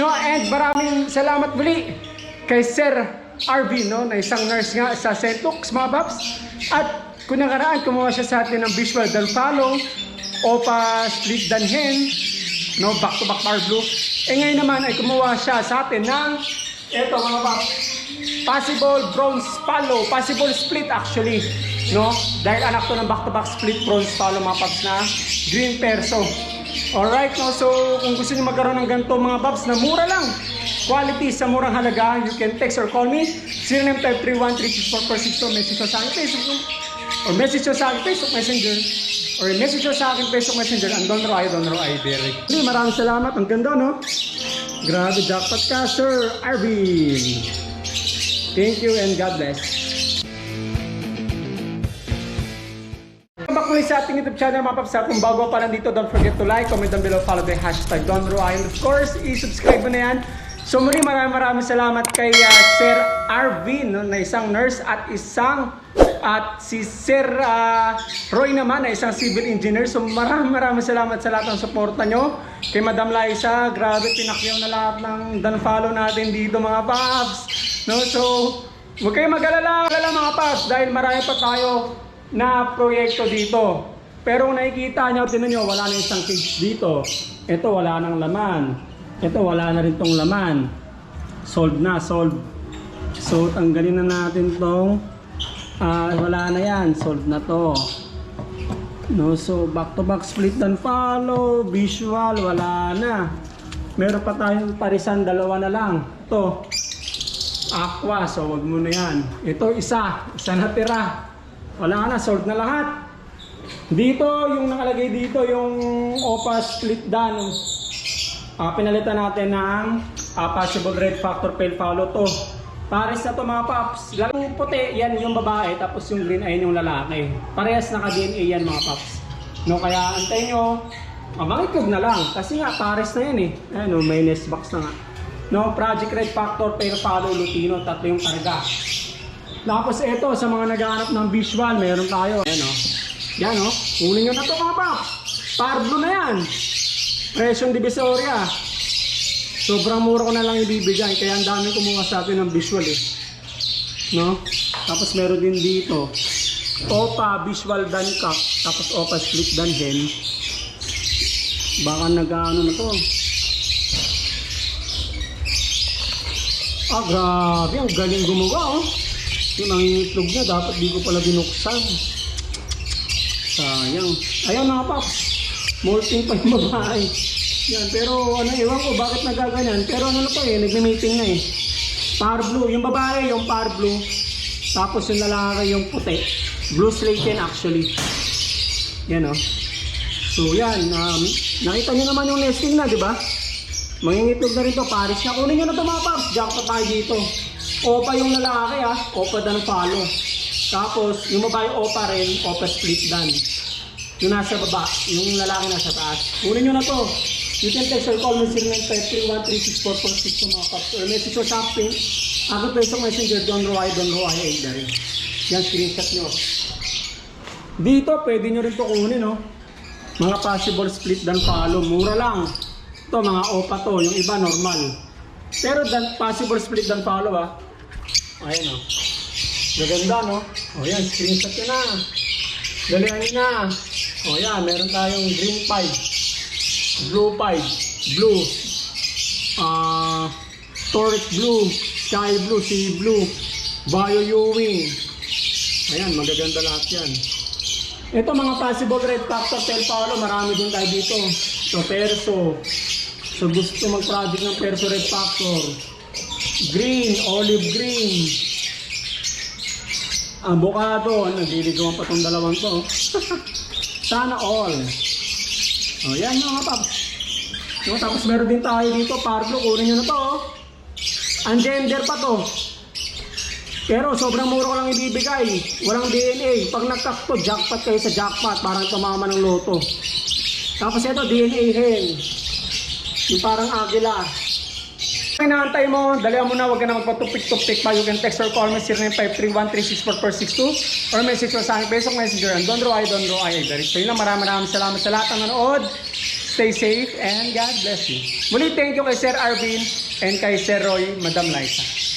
No, and maraming salamat muli kay Sir RV, no, na isang nurse nga sa St. Luke's, mga paps. At kung nakaraan, kumuha siya sa atin ng visual dan follow, OPA split dan hen, no, back to back bar blue. Eh ngayon naman ay kumuha siya sa atin ng, eto mga paps, possible bronze follow, possible split actually, no? Dahil anak to ng back-to-back split bronze follow mga paps na green perso. Alright, no? So, kung gusto niyo magkaroon ng ganito mga paps na mura lang, quality sa murang halaga, you can text or call me 0953136446 or message sa akin Facebook or message sa akin Facebook Messenger or message sa akin Facebook Messenger ang Don Roy, Don Roy Berry. Maraming salamat. Ang ganda, no? Grabe, jackpot ka, Sir Arvin. Thank you and God bless. Welcome sa ating YouTube channel mga paps. Kung bago pa lang dito, don't forget to like, comment down below, follow the hashtag DonRoy. And of course, i-subscribe mo na yan. So muli maraming maraming salamat kay uh, Sir Arvin no, na isang nurse at isang at si Sir uh, Roy naman na isang civil engineer. So maraming maraming salamat sa lahat ng suporta nyo. Kay Madam Liza, grabe pinakyaw na lahat ng dan follow natin dito mga paps. No, so huwag kayong mag-alala, alala mga paps dahil marami pa tayo na proyekto dito. Pero kung nakikita nyo, tinan nyo, wala na isang cage dito. Ito, wala nang laman. Ito, wala na rin tong laman. Solved na, solved. So, tanggalin na natin tong ah, wala na yan. Solved na to. No, so back to back split and follow, visual, wala na. Meron pa tayong parisan, dalawa na lang. Ito, aqua, so wag mo na yan. Ito, isa, isa na tira. Wala na, sold na lahat. Dito, yung nakalagay dito, yung OPA split done. Ah, pinalitan natin ng ah, possible red factor pale follow to. Pares na to mga paps. Yung puti, yan yung babae, tapos yung green, ayun yung lalaki. Parehas naka-DNA yan mga paps. No, kaya antayin nyo, ah, makikog na lang. Kasi nga, pares na yan eh. Ayun, oh, may nest box na nga. No, Project Red Factor, pale follow, Lutino, tatlo yung karga. Tapos ito, sa mga naghahanap ng visual, meron tayo. Ayan o. Yan o. Kunin nyo na to mga paps. Parblo na yan. Presyong Divisoria. Sobrang mura ko na lang ibibigay. Kaya ang dami kumuha sa atin ng visual eh. No? Tapos meron din dito. Opa Visual Dan Cup. Tapos Opa Split Dan Hen. Baka nag-ano na to. Ah, grabe. Ang galing gumawa oh. Yung nangingitlog niya, dapat di ko pala binuksan. Sayang. Ayan mga paps. Molting pa yung babae. Yan, pero ano, ewan ko bakit nagaganyan. Pero ano na to eh, nagme-meeting na eh. Power blue. Yung babae, yung power blue. Tapos yung lalaki, yung puti. Blue slate yan actually. Yan oh. So yan, um, nakita nyo naman yung nesting na, di ba? Mangingitlog na rin to, Paris na. Kunin nyo na to mga paps, jackpot tayo dito. Opa yung lalaki ah, opa dan follow. Tapos, yung babae opa rin, opa split dan. Yung nasa baba, yung lalaki nasa taas. Kunin nyo na to. You can text or call me 0953136446 mga paps. Or message or something. Ako isang messenger, Don Roy, Don Roy, ay rin. Yan, screenshot nyo. Dito, pwede nyo rin to kunin, no? Mga possible split dan follow, mura lang. Ito, mga opa to, yung iba normal. Pero dan, possible split dan follow, ah. Ayan, oh. Gaganda, no? O yan, screenshot nyo na. Galingan nyo na. O yan, meron tayong green pipe, blue pipe, blue, ah, torch blue, sky blue, sea blue, bio Ewing. Ayan, magaganda lahat yan. Ito mga possible red factor tel Paolo, marami din tayo dito. So, perso. So, gusto mag-project ng perso red factor. Green, olive green. Avocado, nagliligawan pa tong dalawang to. Sana all. O, yan mga paps. No, tapos meron din tayo dito, Pablo, kunin nyo na to. oh. Ang gender pa to. Pero sobrang mura ko lang ibibigay. Walang DNA. Pag nagkakto, jackpot kayo sa jackpot. Parang tumama ng loto. Tapos ito, DNA hen. Yung parang agila. Inaantay mo, dalihan mo na, huwag ka na magpatupik-tupik pa. You can text or call me 0953136446 or message mo sa aking Facebook Messenger. And Don Roy, Don Roy. Direct. So yun lang, maraming maraming salamat sa lahat ng nanood. stay safe, and God bless you. Muli, thank you kay Sir Arvin and kay Sir Roy, Madam Liza.